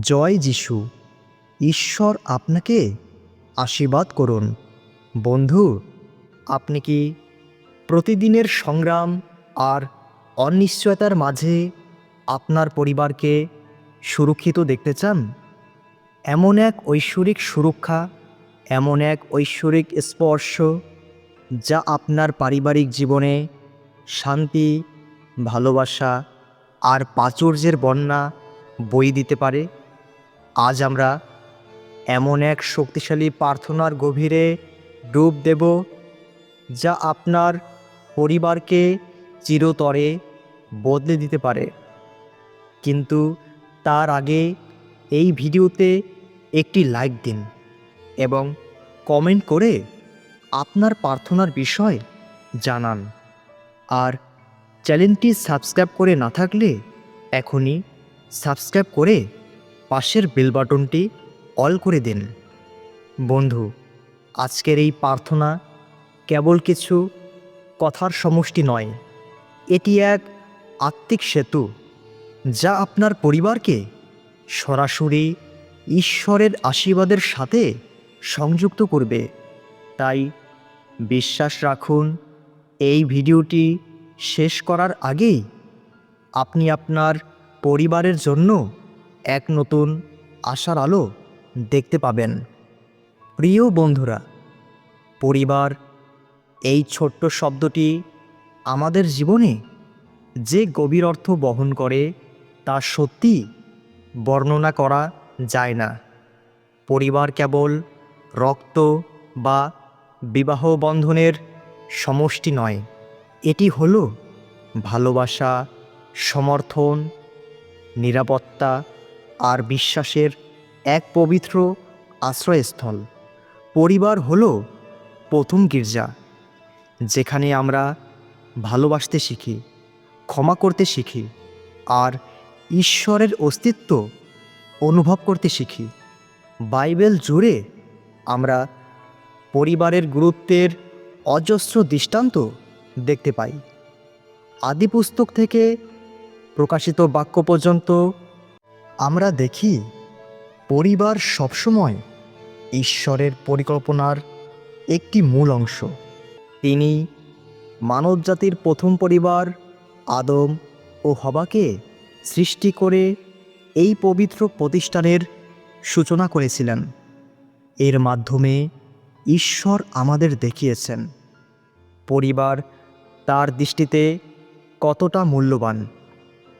জয় যিশু। ঈশ্বর আপনাকে আশীর্বাদ করুন। বন্ধু, আপনি কি প্রতিদিনের সংগ্রাম আর অনিশ্চয়তার মাঝে আপনার পরিবারকে সুরক্ষিত দেখতে চান? এমন এক ঐশ্বরিক সুরক্ষা, এমন এক ঐশ্বরিক স্পর্শ যা আপনার পারিবারিক জীবনে শান্তি, ভালোবাসা আর প্রাচুর্যের বন্যা বই দিতে পারে। আজ আমরা এমন এক শক্তিশালী প্রার্থনার গভীরে ডুব দেব যা আপনার পরিবারকে চিরতরে বদলে দিতে পারে। কিন্তু তার আগে এই ভিডিওতে একটি লাইক দিন এবং কমেন্ট করে আপনার প্রার্থনার বিষয় জানান। আর চ্যানেলটি সাবস্ক্রাইব করে না থাকলে এখনই সাবস্ক্রাইব করে পাশের বেল বাটনটি অল করে দিন। বন্ধু, আজকের এই প্রার্থনা কেবল কিছু কথার সমষ্টি নয়, এটি এক আত্মিক সেতু যা আপনার পরিবারকে সরাসরি ঈশ্বরের আশীর্বাদের সাথে সংযুক্ত করবে। তাই বিশ্বাস রাখুন, এই ভিডিওটি শেষ করার আগেই আপনি আপনার পরিবারের জন্য এক নতুন আশার আলো দেখতে পাবেন। প্রিয় বন্ধুরা, পরিবার, এই ছোট্ট শব্দটি আমাদের জীবনে যে গভীর অর্থ বহন করে তা সত্যি বর্ণনা করা যায় না। পরিবার কেবল রক্ত বা বিবাহ বন্ধনের সমষ্টি নয়, এটি হলো ভালোবাসা, সমর্থন, নিরাপত্তা আর বিশ্বাসের এক পবিত্র আশ্রয়স্থল। পরিবার হল প্রথম গির্জা, যেখানে আমরা ভালোবাসতে শিখি, ক্ষমা করতে শিখি, আর ঈশ্বরের অস্তিত্ব অনুভব করতে শিখি। বাইবেল জুড়ে আমরা পরিবারের গুরুত্বের অজস্র দৃষ্টান্ত দেখতে পাই। আদি পুস্তক থেকে প্রকাশিত বাক্য পর্যন্ত আমরা দেখি পরিবার সবসময় ঈশ্বরের পরিকল্পনার একটি মূল অংশ। তিনি মানবজাতির প্রথম পরিবার আদম ও হবাকে সৃষ্টি করে এই পবিত্র প্রতিষ্ঠানের সূচনা করেছিলেন। এর মাধ্যমে ঈশ্বর আমাদের দেখিয়েছেন। পরিবার তার দৃষ্টিতে কতটা মূল্যবান।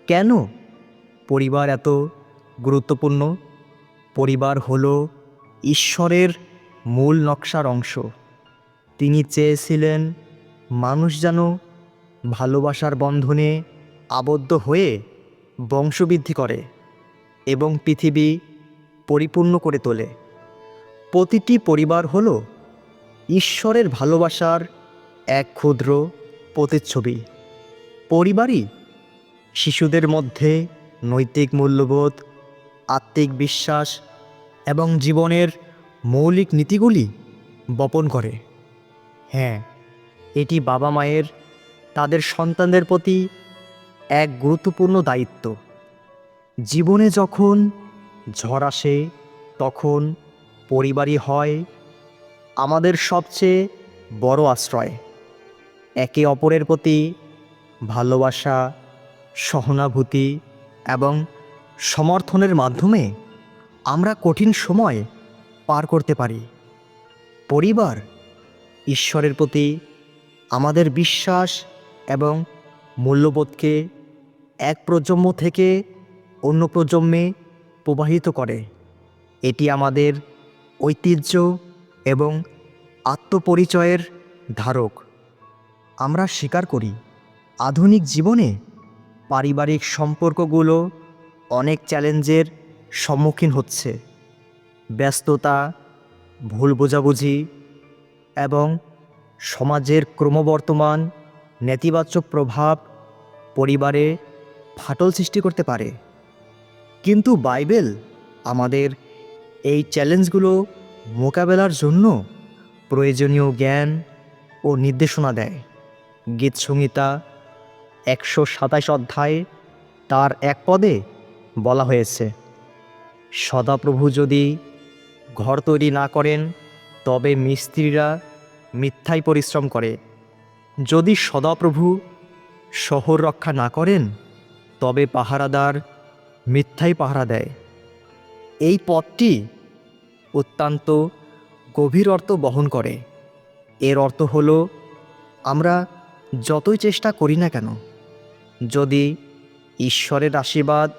কেন পরিবার এত গুরুত্বপূর্ণ। পরিবার হলো ঈশ্বরের মূল নকশার অংশ। তিনি চেয়েছিলেন মানুষ যেন ভালোবাসার বন্ধনে আবদ্ধ হয়ে বংশবৃদ্ধি করে এবং পৃথিবী পরিপূর্ণ করে তোলে। প্রতিটি পরিবার হল ঈশ্বরের ভালোবাসার এক ক্ষুদ্র প্রতিচ্ছবি। পরিবারই শিশুদের মধ্যে নৈতিক মূল্যবোধ আত্মিক বিশ্বাস এবং জীবনের মৌলিক নীতিগুলি বপন করে। হ্যাঁ এটি বাবা মায়ের, তাদের সন্তানদের প্রতি এক গুরুত্বপূর্ণ দায়িত্ব। জীবনে যখন ঝড় আসে, তখন পরিবারই হয় আমাদের সবচেয়ে বড় আশ্রয়। একে অপরের প্রতি ভালোবাসা, সহানুভূতি এবং সমর্থনের মাধ্যমে আমরা কঠিন সময় পার করতে পারি। পরিবার ঈশ্বরের প্রতি আমাদের বিশ্বাস এবং মূল্যবোধকে এক প্রজন্ম থেকে অন্য প্রজন্মে প্রবাহিত করে। এটি আমাদের ঐতিহ্য এবং আত্মপরিচয়ের ধারক। আমরা স্বীকার করি, আধুনিক জীবনে পারিবারিক সম্পর্কগুলো অনেক চ্যালেঞ্জের সম্মুখীন হচ্ছে। ব্যস্ততা, ভুল বোঝাবুঝি এবং সমাজের ক্রমবর্তমান নেতিবাচক প্রভাব পরিবারে ফাটল সৃষ্টি করতে পারে। কিন্তু বাইবেল আমাদের এই চ্যালেঞ্জগুলো মোকাবেলার জন্য প্রয়োজনীয় জ্ঞান ও নির্দেশনা দেয়। গীতসংহিতা একশো সাতাশ অধ্যায়ে তার এক পদে বলা হয়েছে, সদাপ্রভু যদি ঘর তৈরি না করেন, তবে মিস্ত্রিরা মিথ্যাই পরিশ্রম করে। যদি সদাপ্রভু শহর রক্ষা না করেন, তবে পাহারাদার মিথ্যাই পাহারা দেয়। এই পথটি অত্যন্ত গভীর অর্থ বহন করে। এর অর্থ হল, আমরা যতই চেষ্টা করি না কেন, যদি ঈশ্বরের আশীর্বাদ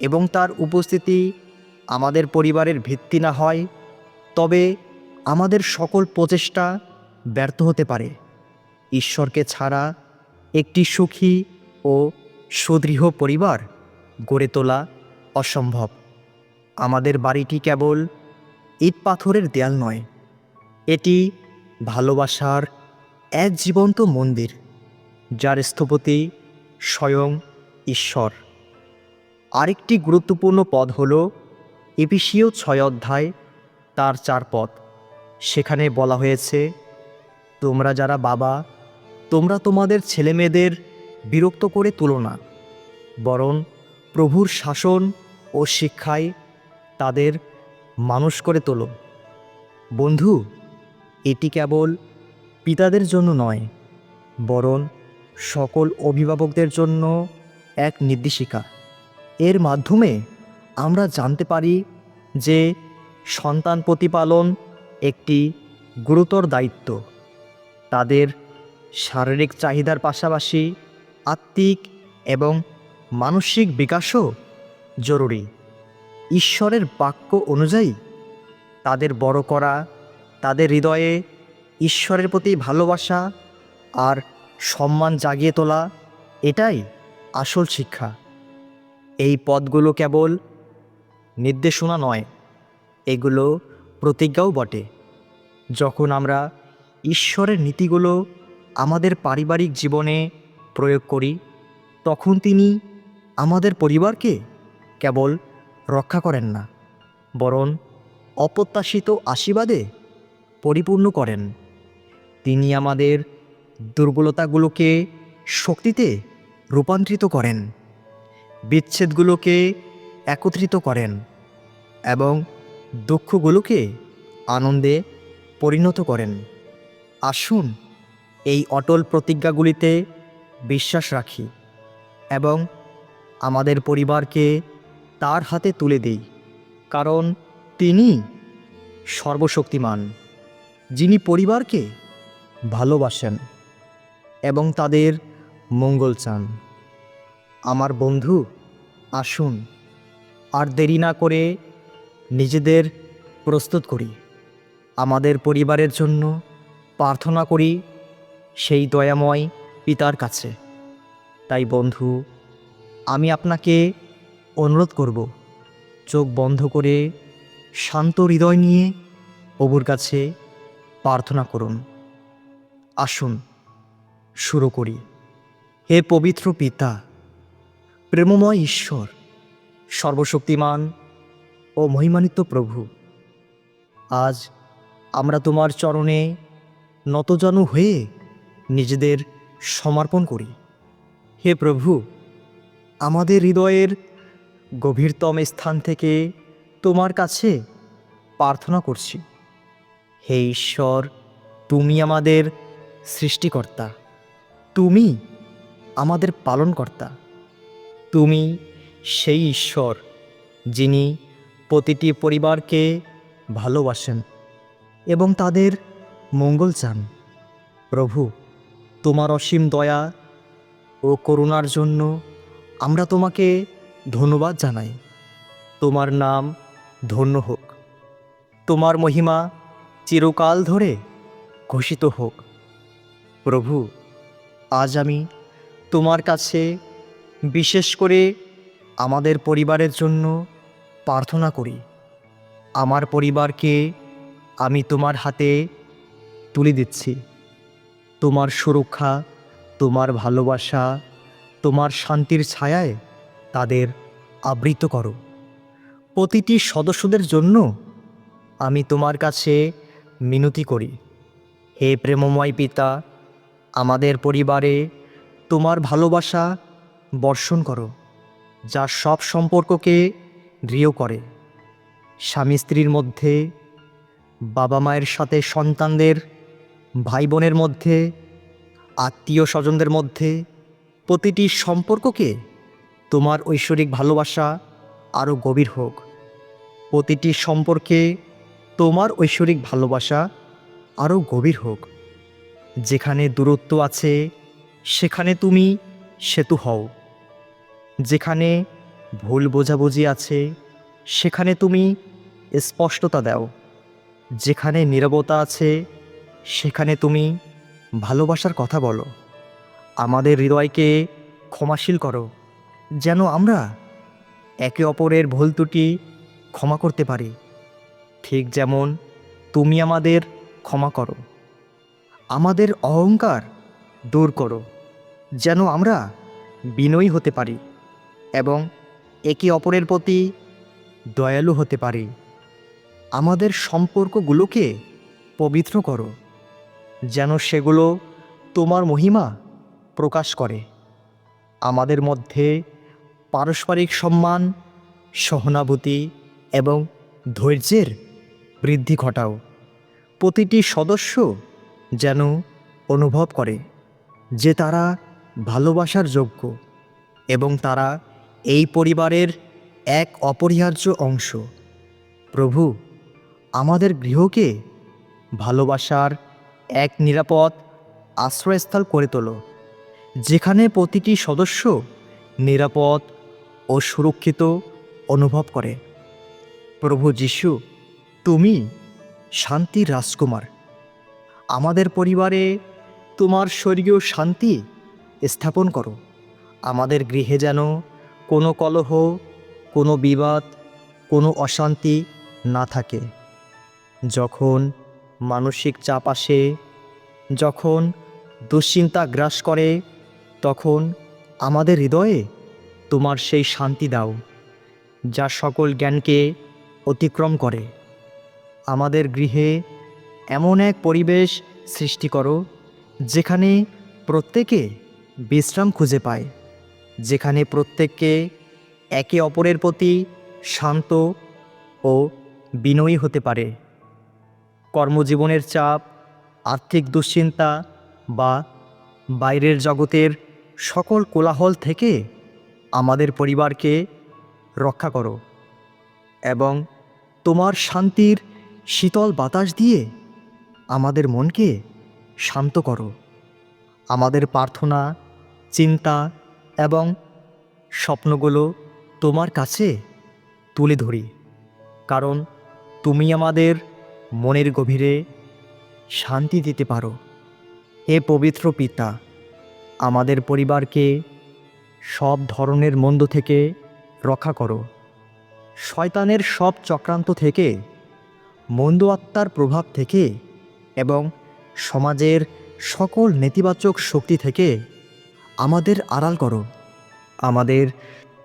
এবং তার উপস্থিতি আমাদের পরিবারের ভিত্তি না হয়, তবে আমাদের সকল প্রচেষ্টা ব্যর্থ হতে পারে। ঈশ্বরকে ছাড়া একটি সুখী ও সুদৃঢ় পরিবার গড়ে তোলা অসম্ভব। আমাদের বাড়িটি কেবল ইট পাথরের দেয়াল নয়, এটি ভালোবাসার এক জীবন্ত মন্দির, যার স্থপতি স্বয়ং ঈশ্বর। আরেকটি গুরুত্বপূর্ণ পদ হল এপিসীয় ছয় অধ্যায়, তার চার পদ সেখানে বলা হয়েছে, তোমরা যারা বাবা, তোমরা তোমাদের ছেলেমেয়েদের বিরক্ত করে তুলো না, বরং প্রভুর শাসন ও শিক্ষায় তাদের মানুষ করে তোলো। বন্ধু, এটি কেবল পিতাদের জন্য নয়, বরং সকল অভিভাবকদের জন্য এক নির্দেশিকা। এর মাধ্যমে আমরা জানতে পারি যে সন্তান প্রতিপালন একটি গুরুতর দায়িত্ব। তাদের শারীরিক চাহিদার পাশাপাশি আত্মিক এবং মানসিক বিকাশও জরুরি। ঈশ্বরের বাক্য অনুযায়ী তাদের বড় করা, তাদের হৃদয়ে ঈশ্বরের প্রতি ভালোবাসা আর সম্মান জাগিয়ে তোলা, এটাই আসল শিক্ষা। এই পদগুলো কেবল নির্দেশনা নয়, এগুলো প্রতিজ্ঞাও বটে। যখন আমরা ঈশ্বরের নীতিগুলো আমাদের পারিবারিক জীবনে প্রয়োগ করি, তখন তিনি আমাদের পরিবারকে কেবল রক্ষা করেন না, বরং অপ্রত্যাশিত আশীর্বাদে পরিপূর্ণ করেন। তিনি আমাদের দুর্বলতাগুলোকে শক্তিতে রূপান্তরিত করেন। বিচ্ছেদগুলোকে একত্রিত করেন এবং দুঃখগুলোকে আনন্দে পরিণত করেন। আসুন এই অটল প্রতিজ্ঞাগুলিতে বিশ্বাস রাখি এবং আমাদের পরিবারকে তার হাতে তুলে দিই, কারণ তিনি সর্বশক্তিমান, যিনি পরিবারকে ভালোবাসেন এবং তাদের মঙ্গল চান। আমার বন্ধু, আসুন। আর দেরি না করে নিজেদের প্রস্তুত করি। আমাদের পরিবারের জন্য প্রার্থনা করি সেই দয়াময় পিতার কাছে। তাই বন্ধু, আমি আপনাকে অনুরোধ করব, চোখ বন্ধ করে শান্ত হৃদয় নিয়ে প্রভুর কাছে প্রার্থনা করুন। আসুন, শুরু করি। হে পবিত্র পিতা প্রেমময় ঈশ্বর, সর্বশক্তিমান ও মহিমান্বিত প্রভু। আজ আমরা তোমার চরণে নতজানু হয়ে নিজেদের সমর্পণ করি। হে প্রভু, আমাদের হৃদয়ের গভীরতম স্থান থেকে তোমার কাছে প্রার্থনা করছি। হে ঈশ্বর, তুমি আমাদের সৃষ্টিকর্তা, তুমি আমাদের পালনকর্তা। তুমি সেই ঈশ্বর যিনি প্রতিটি পরিবারকে ভালোবাসেন এবং তাদের মঙ্গল চান। প্রভু, তোমার অসীম দয়া ও করুণার জন্য আমরা তোমাকে ধন্যবাদ জানাই। তোমার নাম ধন্য হোক। তোমার মহিমা চিরকাল ধরে ঘোষিত হোক। প্রভু, আজ আমি তোমার কাছে বিশেষ করে আমাদের পরিবারের জন্য প্রার্থনা করি। আমার পরিবারকে আমি তোমার হাতে তুলে দিচ্ছি। তোমার সুরক্ষা, তোমার ভালোবাসা, তোমার শান্তির ছায়ায় তাদের আবৃত করো। প্রতিটি সদস্যদের জন্য আমি তোমার কাছে মিনতি করি। হে প্রেমময় পিতা, আমাদের পরিবারে তোমার ভালোবাসা বর্ষণ করো, যা সব সম্পর্ককে দৃঢ় করে। স্বামী স্ত্রীর মধ্যে, বাবা মায়ের সাথে সন্তানদের ভাই বোনের মধ্যে আত্মীয় স্বজনদের মধ্যে, প্রতিটি সম্পর্ককে তোমার ঐশ্বরিক ভালোবাসা আরও গভীর হোক। প্রতিটি সম্পর্কে তোমার ঐশ্বরিক ভালোবাসা আরও গভীর হোক। যেখানে দূরত্ব আছে, সেখানে তুমি সেতু হও। যেখানে ভুল বোঝাবুঝি আছে, সেখানে তুমি স্পষ্টতা দাও। যেখানে নীরবতা আছে, সেখানে তুমি ভালোবাসার কথা বলো। আমাদের হৃদয়কে ক্ষমাশীল করো, যেন আমরা একে অপরের ভুল ত্রুটি ক্ষমা করতে পারি। ঠিক যেমন তুমি আমাদের ক্ষমা করো, আমাদের অহংকার দূর করো, যেন আমরা বিনয়ী হতে পারি। এবং একে অপরের প্রতি দয়ালু হতে পারি। আমাদের সম্পর্কগুলোকে পবিত্র করো, যেন সেগুলো তোমার মহিমা প্রকাশ করে। আমাদের মধ্যে পারস্পরিক সম্মান, সহানুভূতি এবং ধৈর্যের বৃদ্ধি ঘটাও। প্রতিটি সদস্য যেন অনুভব করে যে তারা ভালোবাসার যোগ্য এবং তারা এই পরিবারের এক অপরিহার্য অংশ। প্রভু, আমাদের গৃহকে ভালোবাসার এক নিরাপদ আশ্রয়স্থল করে তোলো, যেখানে প্রতিটি সদস্য নিরাপদ ও সুরক্ষিত অনুভব করে। প্রভু যিশু, তুমি শান্তির রাজকুমার। আমাদের পরিবারে তোমার স্বর্গীয় শান্তি স্থাপন করো। আমাদের গৃহে যেন কোনো কলহ, কোনো বিবাদ, কোনো অশান্তি না থাকে। যখন মানসিক চাপ আসে, যখন দুশ্চিন্তা গ্রাস করে, তখন আমাদের হৃদয়ে তোমার সেই শান্তি দাও, যা সকল জ্ঞানকে অতিক্রম করে। আমাদের গৃহে এমন এক পরিবেশ সৃষ্টি করো, যেখানে প্রত্যেকে বিশ্রাম খুঁজে পায়। যেখানে প্রত্যেককে একে অপরের প্রতি শান্ত ও বিনয়ী হতে পারে। কর্মজীবনের চাপ, আর্থিক দুশ্চিন্তা বা বাইরের জগতের সকল কোলাহল থেকে আমাদের পরিবারকে রক্ষা করো এবং তোমার শান্তির শীতল বাতাস দিয়ে আমাদের মনকে শান্ত করো। আমাদের প্রার্থনা, চিন্তা এবং স্বপ্নগুলো তোমার কাছে তুলে ধরি। কারণ তুমি আমাদের মনের গভীরে শান্তি দিতে পারো। হে পবিত্র পিতা, আমাদের পরিবারকে সব ধরনের মন্দ থেকে রক্ষা করো। শয়তানের সব চক্রান্ত থেকে, মন্দ আত্মার প্রভাব থেকে এবং সমাজের সকল নেতিবাচক শক্তি থেকে আমাদের আড়াল করো। আমাদের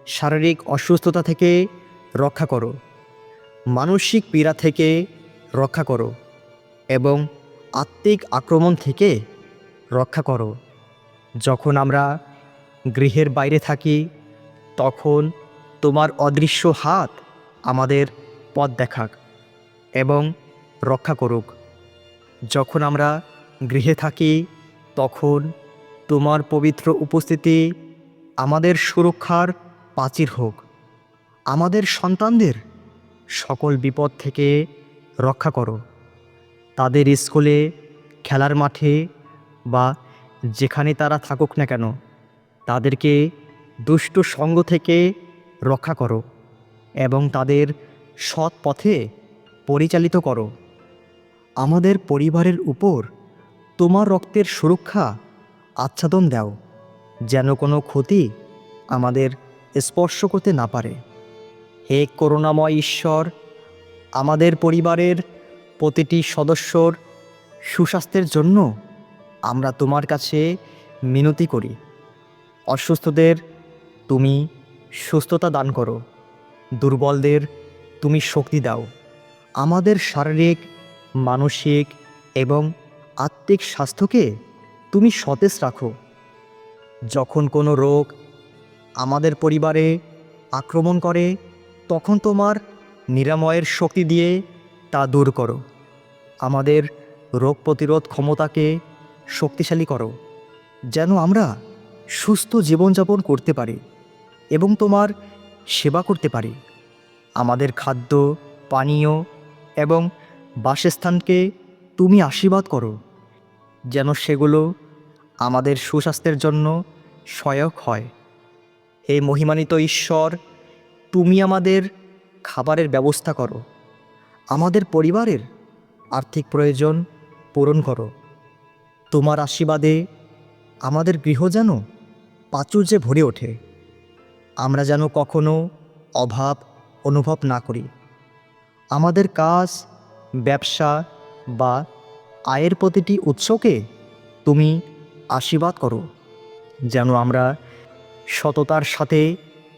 শারীরিক অসুস্থতা থেকে রক্ষা করো। মানসিক পীড়া থেকে রক্ষা করো এবং আত্মিক আক্রমণ থেকে রক্ষা করো। যখন আমরা গৃহের বাইরে থাকি, তখন তোমার অদৃশ্য হাত আমাদের পথ দেখাক এবং রক্ষা করুক। যখন আমরা গৃহে থাকি, তখন তোমার পবিত্র উপস্থিতি আমাদের সুরক্ষার প্রাচীর হোক। আমাদের সন্তানদের সকল বিপদ থেকে রক্ষা করো। তাদের স্কুলে, খেলার মাঠে বা যেখানে তারা থাকুক না কেন, তাদেরকে দুষ্ট সঙ্গ থেকে রক্ষা করো এবং তাদের সৎ পথে পরিচালিত করো। আমাদের পরিবারের উপর তোমার রক্তের সুরক্ষা আচ্ছাদন দাও, যেন কোনো ক্ষতি আমাদের স্পর্শ করতে না পারে। হে করুণাময় ঈশ্বর, আমাদের পরিবারের প্রতিটি সদস্যর সুস্বাস্থ্যের জন্য আমরা তোমার কাছে মিনতি করি। অসুস্থদের তুমি সুস্থতা দান করো, দুর্বলদের তুমি শক্তি দাও। আমাদের শারীরিক, মানসিক এবং আত্মিক স্বাস্থ্যকে তুমি সতেজ রাখো। যখন কোনো রোগ আমাদের পরিবারে আক্রমণ করে, তখন তোমার নিরাময়ের শক্তি দিয়ে তা দূর করো। আমাদের রোগ প্রতিরোধ ক্ষমতাকে শক্তিশালী করো, যেন আমরা সুস্থ জীবনযাপন করতে পারি এবং তোমার সেবা করতে পারি। আমাদের খাদ্য, পানীয় এবং বাসস্থানকে তুমি আশীর্বাদ করো। যেন সেগুলো আমাদের সুস্বাস্থ্যের জন্য সহায়ক হয়। হে মহিমানিত ঈশ্বর, তুমি আমাদের খাবারের ব্যবস্থা করো। আমাদের পরিবারের আর্থিক প্রয়োজন পূরণ করো। তোমার আশীর্বাদে আমাদের গৃহ যেন প্রাচুর্যে ভরে ওঠে। আমরা যেন কখনো অভাব অনুভব না করি। আমাদের কাজ, ব্যবসা বা আয়ের প্রতিটি উৎসকে তুমি আশীর্বাদ করো, যেন আমরা সততার সাথে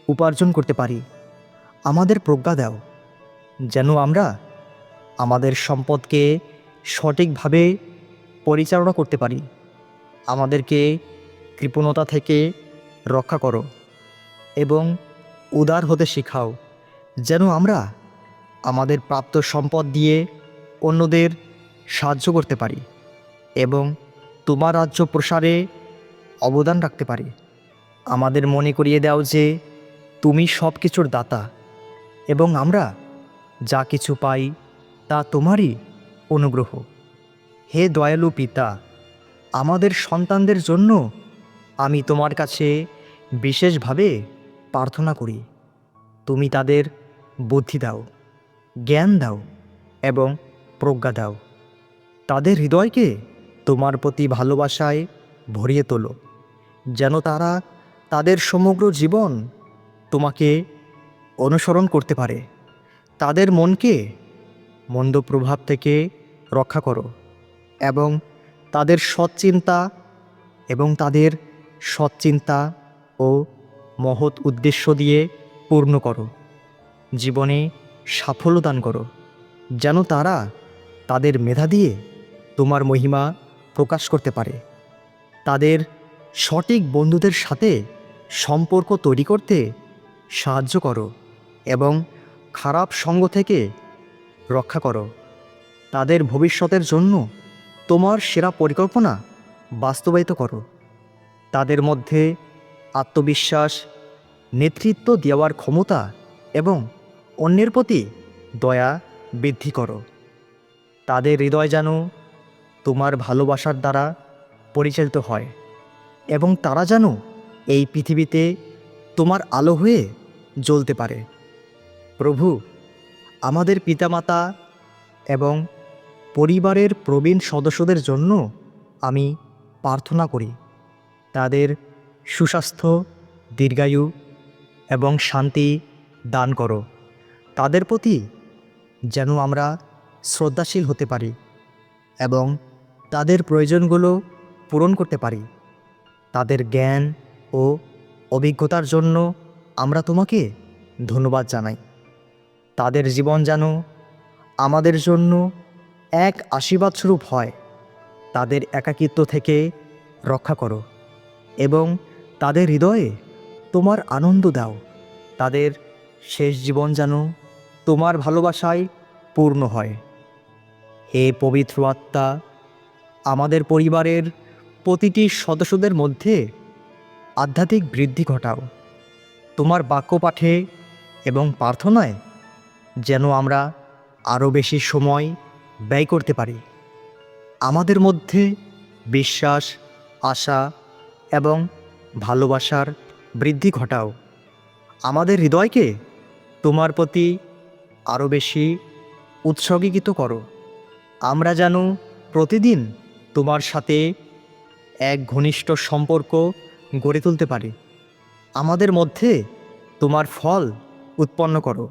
উপার্জন করতে পারি। আমাদের প্রজ্ঞা দাও, যেন আমরা আমাদের সম্পদকে সঠিকভাবে পরিচালনা করতে পারি। আমাদেরকে কৃপণতা থেকে রক্ষা করো এবং উদার হতে শেখাও, যেন আমরা আমাদের প্রাপ্ত সম্পদ দিয়ে অন্যদের সাহায্য করতে পারি এবং তোমার রাজ্য প্রসারে অবদান রাখতে পারি। আমাদের মনে করিয়ে দাও যে তুমি সব কিছুর দাতা এবং আমরা যা কিছু পাই তা তোমারই অনুগ্রহ। হে দয়ালু পিতা, আমাদের সন্তানদের জন্য আমি তোমার কাছে বিশেষভাবে প্রার্থনা করি। তুমি তাদের বুদ্ধি দাও, জ্ঞান দাও এবং প্রজ্ঞা দাও। তাদের হৃদয়কে তোমার প্রতি ভালোবাসায় ভরিয়ে তোলো, যেন তারা তাদের সমগ্র জীবন তোমাকে অনুসরণ করতে পারে। তাদের মনকে মন্দ প্রভাব থেকে রক্ষা করো এবং তাদের সৎচিন্তা এবং তাদের সৎচিন্তা ও মহৎ উদ্দেশ্য দিয়ে পূর্ণ করো। জীবনে সাফল্য দান করো, যেন তারা তাদের মেধা দিয়ে তোমার মহিমা প্রকাশ করতে পারে। তাদের সঠিক বন্ধুদের সাথে সম্পর্ক তৈরি করতে সাহায্য করো এবং খারাপ সঙ্গ থেকে রক্ষা করো। তাদের ভবিষ্যতের জন্য তোমার সেরা পরিকল্পনা বাস্তবায়িত করো। তাদের মধ্যে আত্মবিশ্বাস, নেতৃত্ব দেওয়ার ক্ষমতা এবং অন্যের প্রতি দয়া বৃদ্ধি করো। তাদের হৃদয় যেন তোমার ভালোবাসার দ্বারা পরিচালিত হয়। এবং তারা যেন এই পৃথিবীতে তোমার আলো হয়ে জ্বলতে পারে। প্রভু, আমাদের পিতামাতা এবং পরিবারের প্রবীণ সদস্যদের জন্য আমি প্রার্থনা করি। তাদের সুস্বাস্থ্য, দীর্ঘায়ু এবং শান্তি দান করো। তাদের প্রতি যেন আমরা শ্রদ্ধাশীল হতে পারি এবং তাদের প্রয়োজনগুলো পূরণ করতে পারি। তাদের জ্ঞান ও অভিজ্ঞতার জন্য আমরা তোমাকে ধন্যবাদ জানাই। তাদের জীবন যেন আমাদের জন্য এক আশীর্বাদ স্বরূপ হয়। তাদের একাকিত্ব থেকে রক্ষা করো এবং তাদের হৃদয়ে তোমার আনন্দ দাও। তাদের শেষ জীবন যেন তোমার ভালোবাসায় পূর্ণ হয়। হে পবিত্র আত্মা আমাদের পরিবারের প্রতিটি সদস্যদের মধ্যে আধ্যাত্মিক বৃদ্ধি ঘটাও। তোমার বাক্য পাঠে এবং প্রার্থনায় যেন আমরা আরও বেশি সময় ব্যয় করতে পারি। আমাদের মধ্যে বিশ্বাস, আশা এবং ভালোবাসার বৃদ্ধি ঘটাও। আমাদের হৃদয়কে তোমার প্রতি আরও বেশি উৎসর্গীকৃত করো। আমরা যেন প্রতিদিন তোমার সাথে এক ঘনিষ্ঠ সম্পর্ক গড়ে তুলতে পারি। আমাদের মধ্যে তোমার ফল উৎপন্ন করো।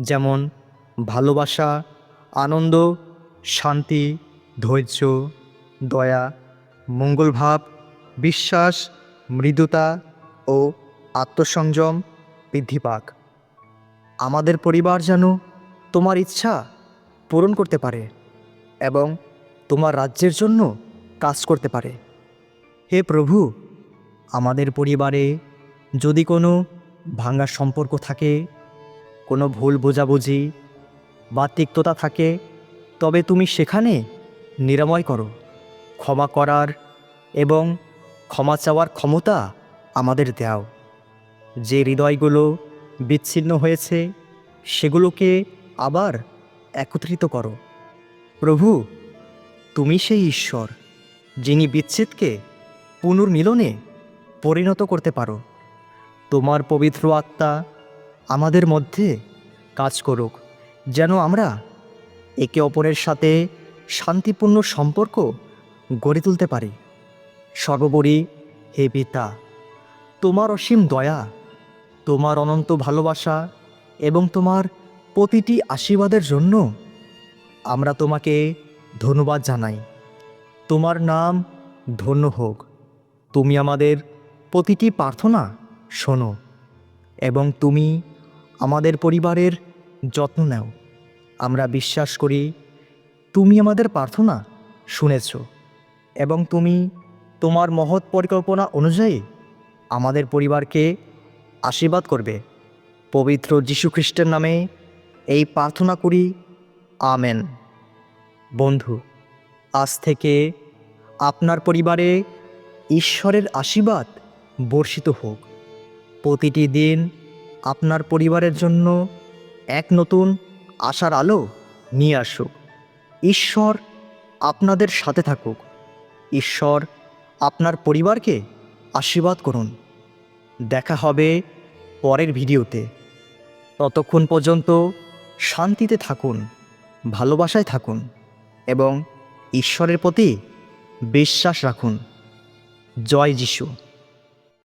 যেমন ভালোবাসা, আনন্দ, শান্তি, ধৈর্য, দয়া, মঙ্গলভাব, বিশ্বাস, মৃদুতা ও আত্মসংযম বৃদ্ধি পাক। আমাদের পরিবার যেন তোমার ইচ্ছা পূরণ করতে পারে এবং তোমার রাজ্যের জন্য কাজ করতে পারে। হে প্রভু, আমাদের পরিবারে যদি কোনো ভাঙা সম্পর্ক থাকে, কোনো ভুল বোঝাবুঝি বা তিক্ততা থাকে, তবে তুমি সেখানে নিরাময় করো, ক্ষমা করার এবং ক্ষমা চাওয়ার ক্ষমতা আমাদের দাও। যে হৃদয়গুলো বিচ্ছিন্ন হয়েছে, সেগুলোকে আবার একত্রিত করো। প্রভু তুমি সেই ঈশ্বর, যিনি বিচ্ছেদকে পুনর্মিলনে পরিণত করতে পারো। তোমার পবিত্র আত্মা আমাদের মধ্যে কাজ করুক, যেন আমরা একে অপরের সাথে শান্তিপূর্ণ সম্পর্ক গড়ে তুলতে পারি। সর্বোপরি হে পিতা, তোমার অসীম দয়া, তোমার অনন্ত ভালোবাসা এবং তোমার প্রতিটি আশীর্বাদের জন্য আমরা তোমাকে ধন্যবাদ জানাই। তোমার নাম ধন্য হোক। তুমি আমাদের প্রতিটি প্রার্থনা শোনো এবং তুমি আমাদের পরিবারের যত্ন নাও। আমরা বিশ্বাস করি তুমি আমাদের প্রার্থনা শুনেছ এবং তুমি তোমার মহৎ পরিকল্পনা অনুযায়ী আমাদের পরিবারকে আশীর্বাদ করবে। পবিত্র যীশুখ্রিস্টের নামে এই প্রার্থনা করি, আমেন। বন্ধু, আজ থেকে আপনার পরিবারে ঈশ্বরের আশীর্বাদ বর্ষিত হোক। প্রতিটি দিন আপনার পরিবারের জন্য এক নতুন আশার আলো নিয়ে আসুক। ঈশ্বর আপনাদের সাথে থাকুক। ঈশ্বর আপনার পরিবারকে আশীর্বাদ করুন। দেখা হবে পরের ভিডিওতে। ততক্ষণ পর্যন্ত শান্তিতে থাকুন, ভালোবাসায় থাকুন। এবং ঈশ্বরের প্রতি বিশ্বাস রাখুন। জয় যিশু।